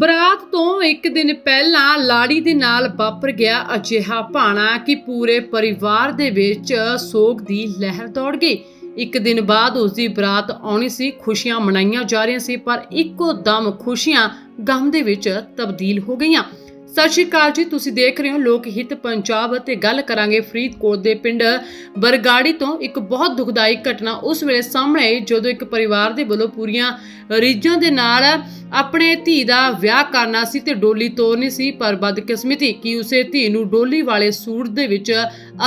ਬਰਾਤ ਤੋਂ ਇੱਕ ਦਿਨ ਪਹਿਲਾਂ ਲਾੜੀ ਦੇ ਨਾਲ ਵਾਪਰ ਗਿਆ ਅਜਿਹਾ ਭਾਣਾ ਕਿ ਪੂਰੇ ਪਰਿਵਾਰ ਦੇ ਵਿੱਚ ਸੋਗ ਦੀ ਲਹਿਰ ਦੌੜ ਗਈ। ਇੱਕ ਦਿਨ ਬਾਅਦ ਉਸ ਦੀ ਬਰਾਤ ਆਉਣੀ ਸੀ, ਖੁਸ਼ੀਆਂ ਮਨਾਈਆਂ ਜਾ ਰਹੀਆਂ ਸੀ, ਪਰ ਇੱਕੋ ਦਮ ਖੁਸ਼ੀਆਂ ਗਮ ਦੇ ਵਿੱਚ ਤਬਦੀਲ ਹੋ ਗਈਆਂ। ਸਤਿ ਸ਼੍ਰੀ ਅਕਾਲ ਜੀ, ਤੁਸੀਂ ਦੇਖ ਰਹੇ ਹੋ ਲੋਕ ਹਿੱਤ ਪੰਜਾਬ ਅਤੇ ਗੱਲ ਕਰਾਂਗੇ ਫਰੀਦਕੋਟ ਦੇ ਪਿੰਡ ਬਰਗਾੜੀ ਤੋਂ ਇੱਕ ਬਹੁਤ ਦੁਖਦਾਈ ਘਟਨਾ ਉਸ ਵੇਲੇ ਸਾਹਮਣੇ ਆਈ ਜਦੋਂ ਇੱਕ ਪਰਿਵਾਰ ਦੇ ਵੱਲੋਂ ਪੂਰੀਆਂ ਰੀਝਾਂ ਦੇ ਨਾਲ ਆਪਣੇ ਧੀ ਦਾ ਵਿਆਹ ਕਰਨਾ ਸੀ ਤੇ ਡੋਲੀ ਤੋਰਨੀ ਸੀ, ਪਰ ਬਦਕਿਸਮਤੀ ਕਿ ਉਸੇ ਧੀ ਨੂੰ ਡੋਲੀ ਵਾਲੇ ਸੂਟ ਦੇ ਵਿੱਚ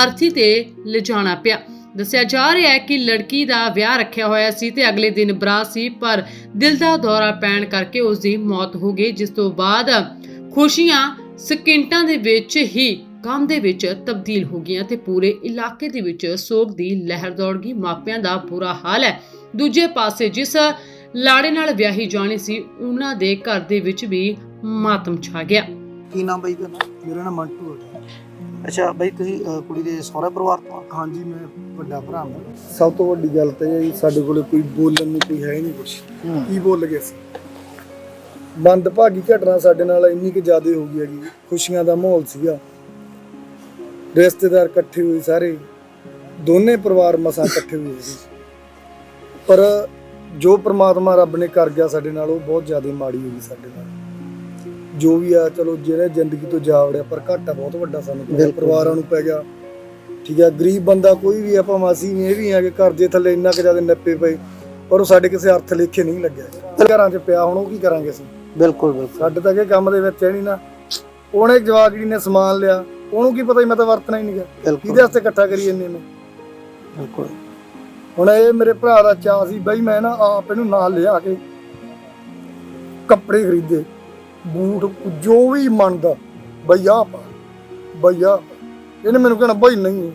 ਅਰਥੀ ਤੇ ਲਿਜਾਣਾ ਪਿਆ। ਦੱਸਿਆ ਜਾ ਰਿਹਾ ਹੈ ਕਿ ਲੜਕੀ ਦਾ ਵਿਆਹ ਰੱਖਿਆ ਹੋਇਆ ਸੀ ਤੇ ਅਗਲੇ ਦਿਨ ਬਰਾਤ ਸੀ, ਪਰ ਦਿਲ ਦਾ ਦੌਰਾ ਪੈਣ ਕਰਕੇ ਉਸ ਦੀ ਮੌਤ ਹੋ ਗਈ, ਜਿਸ ਤੋਂ ਬਾਅਦ ਖੁਸ਼ੀਆਂ ਸਕਿੰਟਾਂ ਦੇ ਵਿੱਚ ਹੀ ਗਮ ਦੇ ਵਿੱਚ ਤਬਦੀਲ ਹੋ ਗਈਆਂ ਤੇ ਪੂਰੇ ਇਲਾਕੇ ਦੇ ਵਿੱਚ ਸੋਗ ਦੀ ਲਹਿਰ ਦੌੜ ਗਈ। ਮਾਪਿਆਂ ਦਾ ਬੁਰਾ ਹਾਲ ਹੈ। ਦੂਜੇ ਪਾਸੇ ਜਿਸ ਲਾੜੇ ਨਾਲ ਵਿਆਹੀ ਜਾਣੀ ਸੀ ਉਹਨਾਂ ਦੇ ਘਰ ਦੇ ਵਿੱਚ ਵੀ ਮਾਤਮ ਛਾ ਗਿਆ। ਕੀ ਨਾਮ ਬਾਈ ਤੁਹਾਡਾ ਮੇਰਾ ਨਾਮ ਮੰਟੂ ਹੈ। ਅੱਛਾ ਬਾਈ ਤੁਸੀਂ ਅਹ, ਕੁੜੀ ਦੇ ਸਹੁਰੇ ਪਰਿਵਾਰ ਤੋਂ? ਆ? ਹਾਂਜੀ ਮੈਂ ਵੱਡਾ ਭਰਾ ਹਾਂ। ਸਭ ਤੋਂ ਵੱਡੀ ਗੱਲ ਤਾਂ ਇਹ ਹੈ ਜੀ, ਸਾਡੇ ਕੋਲੇ ਕੋਈ ਬੋਲਣ ਨੂੰ ਕੋਈ ਹੈ ਹੀ ਨਹੀਂ ਕੁਛ। ਕੀ ਬੋਲ ਗਏ ਸੀ? ਮੰਦਭਾਗੀ ਘਟਨਾ ਸਾਡੇ ਨਾਲ ਇੰਨੀ ਕਿ ਜ਼ਿਆਦਾ ਹੋ ਗਈ ਹੈਗੀ। ਖੁਸ਼ੀਆਂ ਦਾ ਮਾਹੌਲ ਸੀਗਾ। ਰਿਸ਼ਤੇਦਾਰ ਇਕੱਠੇ ਹੋਏ ਸਾਰੇ। ਦੋਨੇ ਪਰਿਵਾਰ ਮਸਾਂ ਇਕੱਠੇ ਹੋਏ ਸੀ। ਪਰ ਜੋ ਪ੍ਰਮਾਤਮਾ ਰੱਬ ਨੇ ਕਰ ਗਿਆ ਸਾਡੇ ਨਾਲ ਉਹ ਬਹੁਤ ਜ਼ਿਆਦਾ ਮਾੜੀ ਹੋ ਗਈ ਸਾਡੇ ਨਾਲ। ਜੋ ਵੀ ਆ ਚਲੋ ਜਿਹੜਾ ਜ਼ਿੰਦਗੀ ਤੋਂ ਜਾ ਵੜਿਆ ਪਰ ਘਾਟਾ ਬਹੁਤ ਵੱਡਾ ਸਾਨੂੰ ਪਿਆ। ਪਰਿਵਾਰਾਂ ਨੂੰ ਪੈ ਗਿਆ। ਠੀਕ ਹੈ ਗਰੀਬ ਬੰਦਾ ਕੋਈ ਵੀ ਆਪਾਂ ਮਾਸੀ ਵੀ ਇਹ ਵੀ ਆ ਕਿ ਘਰ ਦੇ ਥੱਲੇ ਇੰਨਾ ਕੁ ਜ਼ਿਆਦਾ ਨੱਪੇ ਪਏ ਪਰ ਉਹ ਸਾਡੇ ਕਿਸੇ ਅਰਥ ਲੇਖੇ ਨਹੀਂ ਲੱਗਿਆ। ਘਰਾਂ 'ਚ ਪਿਆ ਹੁਣ ਉਹ ਕੀ ਕਰਾਂਗੇ ਅਸੀਂ? ਬਿਲਕੁਲ ਬਿਲਕੁਲ। ਸਾਡੇ ਤਾਂ ਇਹ ਕੰਮ ਦੇ ਵਿੱਚ ਹੈ ਨਹੀਂ ਨਾ। ਉਹਨੇ ਜਵਾਗੜੀ ਨੇ ਸਮਾਨ ਲਿਆ ਉਹਨੂੰ ਕੀ ਪਤਾ ਸੀ ਮੈਂ ਤਾਂ ਵਰਤਣਾ ਹੀ ਨਹੀਂ ਗਿਆ। ਕਿਹਦੇ ਬਿਲਕੁਲ ਵਾਸਤੇ ਇਕੱਠਾ ਕਰੀ ਜੰਨੇ ਨੇ? ਬਿਲਕੁਲ। ਹੁਣ ਇਹ ਮੇਰੇ ਭਰਾ ਦਾ ਚਾਅ ਸੀ ਬਈ ਮੈਂ ਨਾ ਆਪ ਇਹਨੂੰ ਨਾਲ ਲਿਆ ਕੇ ਕੱਪੜੇ ਖਰੀਦੇ। ਬੂਟ ਜੋ ਵੀ ਮੰਨਦਾ ਬਈ ਆ ਪਾ ਬਈ ਆ ਪਾ। ਇਹਨੇ ਮੈਨੂੰ ਕਹਿਣਾ ਬਈ ਨਹੀਂ।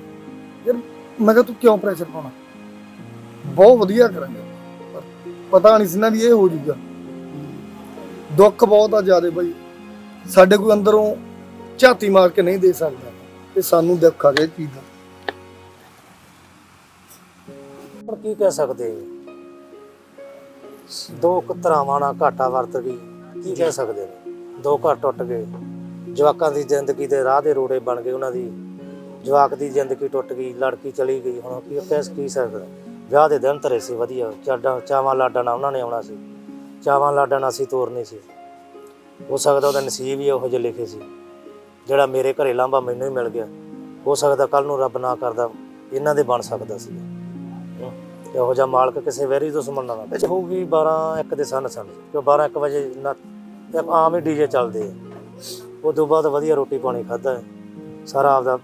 ਯਾਰ ਮੈਂ ਕਿਹਾ ਤੂੰ ਕਿਉਂ ਪ੍ਰੈਸ਼ਰ ਪਾਉਣਾ? ਬਹੁਤ ਵਧੀਆ ਕਰਾਂਗੇ। ਪਰ ਪਤਾ ਨਹੀਂ ਸੀ ਨਾ ਵੀ ਇਹ ਹੋ ਜੂਗਾ ਦੁੱਖ ਬਹੁਤ ਆ ਜਿਆਦੇ ਬਈ। ਸਾਡੇ ਕੋਈ ਅੰਦਰੋਂ ਝਾਤੀ ਮਾਰ ਕੇ ਨਹੀਂ ਦੇ ਸਕਦਾ। ਤੇ ਸਾਨੂੰ ਦੁੱਖ ਆ ਗਿਆ ਇਹ ਚੀਜ਼ ਦਾ। ਹੁਣ ਕੀ ਕਹਿ ਸਕਦੇ? ਦੋ ਕਤਰਾਵਾਂ ਨਾਲ ਘਾਟਾ ਵਰਤ ਗਈ। ਕੀ ਕਹਿ ਸਕਦੇ? ਨੇ ਦੋ ਘਰ ਟੁੱਟ ਗਏ। ਜਵਾਕਾਂ ਦੀ ਜ਼ਿੰਦਗੀ ਦੇ ਰਾਹ ਦੇ ਰੋੜੇ ਬਣ ਗਏ ਉਹਨਾਂ ਦੀ। ਜਵਾਕ ਦੀ ਜ਼ਿੰਦਗੀ ਟੁੱਟ ਗਈ, ਲੜਕੀ ਚਲੀ ਗਈ। ਹੁਣ ਕੀ ਕਹਿ ਕੀ ਸਕਦਾ? ਵਿਆਹ ਦੇ ਦਿਨ ਧਰੇ ਸੀ, ਵਧੀਆ। ਚਾਡਾ ਚਾਵਾਂ, ਲਾਡਾਂ ਨਾਲ ਉਹਨਾਂ ਨੇ ਆਉਣਾ ਸੀ। ਚਾਵਾਂ ਲਾਡਾਂ ਨਾਲ ਅਸੀਂ ਤੋਰਨੀ ਸੀ। ਹੋ ਸਕਦਾ ਉਹਦਾ ਨਸੀਬ ਹੀ ਉਹੋ ਜਿਹੇ ਲਿਖੇ ਸੀ ਜਿਹੜਾ ਮੇਰੇ ਘਰੇ ਲਾਂਭਾ ਮੈਨੂੰ ਹੀ ਮਿਲ ਗਿਆ। ਹੋ ਸਕਦਾ ਕੱਲ ਨੂੰ ਰੱਬ ਨਾ ਕਰਦਾ ਇਹਨਾਂ ਦੇ ਬਣ ਸਕਦਾ ਸੀ। ਇਹੋ ਜਿਹਾ ਮਾਲਕ ਕਿਸੇ ਵੈਰੀ ਤੋਂ ਸੁਮਨ ਨਾ ਵਿੱਚ ਹੋਊਗੀ 12 1 ਦੇ ਸਨ ਸਨ ਕਿ 12 1 ਵਜੇ ਨਾ ਆਮ ਹੀ ਡੀਜੇ ਚੱਲਦੇ ਆ। ਉਸ ਤੋਂ ਬਾਅਦ ਵਧੀਆ ਰੋਟੀ ਪਾਣੀ ਖਾਦਾ ਸਾਰਾ ਆਪਦਾ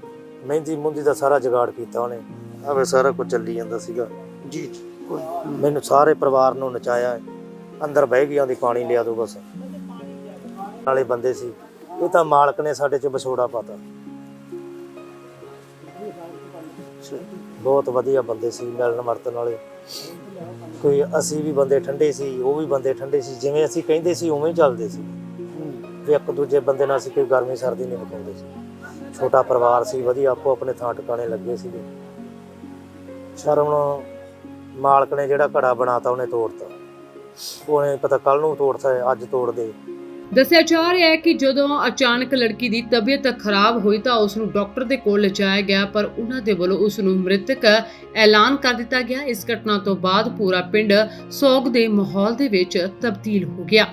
ਮਹਿੰਦੀ ਮੁੰਦੀ ਦਾ ਸਾਰਾ ਜੁਗਾੜ ਕੀਤਾ ਉਹਨੇ। ਆਵੇ ਸਾਰਾ ਕੁਝ ਚੱਲੀ ਜਾਂਦਾ ਸੀਗਾ। ਜੀ ਮੈਨੂੰ ਸਾਰੇ ਪਰਿਵਾਰ ਨੂੰ ਨਚਾਇਆ। ਅੰਦਰ ਬਹਿ ਗਈ, ਆਂਦੀ ਪਾਣੀ ਲਿਆ ਦੋ ਬਸ। ਨਾਲੇ ਬੰਦੇ ਸੀ। ਇਹ ਤਾਂ ਮਾਲਕ ਨੇ ਸਾਡੇ ਚ ਵਿਛੋੜਾ ਪਾਤਾ। ਬਹੁਤ ਵਧੀਆ ਬੰਦੇ ਸੀ, ਮਿਲਣ ਵਰਤਣ ਵਾਲੇ। ਕੋਈ ਅਸੀਂ ਵੀ ਬੰਦੇ ਠੰਡੇ ਸੀ, ਉਹ ਵੀ ਬੰਦੇ ਠੰਡੇ ਸੀ। ਜਿਵੇਂ ਅਸੀਂ ਕਹਿੰਦੇ ਸੀ, ਉਵੇਂ ਹੀ ਚੱਲਦੇ ਸੀ। ਵੀ ਇੱਕ ਦੂਜੇ ਬੰਦੇ ਨਾਲ ਅਸੀਂ ਕੋਈ ਗਰਮੀ ਸਰਦੀ ਨਹੀਂ ਵਿਖਾਉਂਦੇ ਸੀ। ਛੋਟਾ ਪਰਿਵਾਰ ਸੀ, ਵਧੀਆ, ਆਪੋ ਆਪਣੇ ਥਾਂ ਟਿਕਾਣੇ ਲੱਗੇ ਸੀਗੇ। ਸ਼ਰਮ ਮਾਲਕ ਨੇ ਜਿਹੜਾ ਘੜਾ ਬਣਾਤਾ, ਉਹਨੇ ਤੋੜਤਾ। ਉਹਨੇ ਪਤਾ ਕੱਲ ਨੂੰ ਤੋੜਤਾ ਹੈ, ਅੱਜ ਤੋੜ ਦੇ ਦੱਸਿਆ ਜਾ ਰਿਹਾ ਹੈ ਕਿ ਜਦੋਂ ਅਚਾਨਕ ਲੜਕੀ ਦੀ ਤਬੀਅਤ ਖਰਾਬ ਹੋਈ ਤਾਂ ਉਸ ਨੂੰ ਡਾਕਟਰ ਦੇ ਕੋਲ ਲਿਜਾਇਆ ਗਿਆ ਪਰ ਉਹਨਾਂ ਦੇ ਵੱਲੋਂ ਉਸ ਨੂੰ ਮ੍ਰਿਤਕ ਐਲਾਨ ਕਰ ਦਿੱਤਾ ਗਿਆ। ਇਸ ਘਟਨਾ ਤੋਂ ਬਾਅਦ ਪੂਰਾ ਪਿੰਡ ਸੋਗ ਦੇ ਮਾਹੌਲ ਦੇ ਵਿੱਚ ਤਬਦੀਲ ਹੋ ਗਿਆ।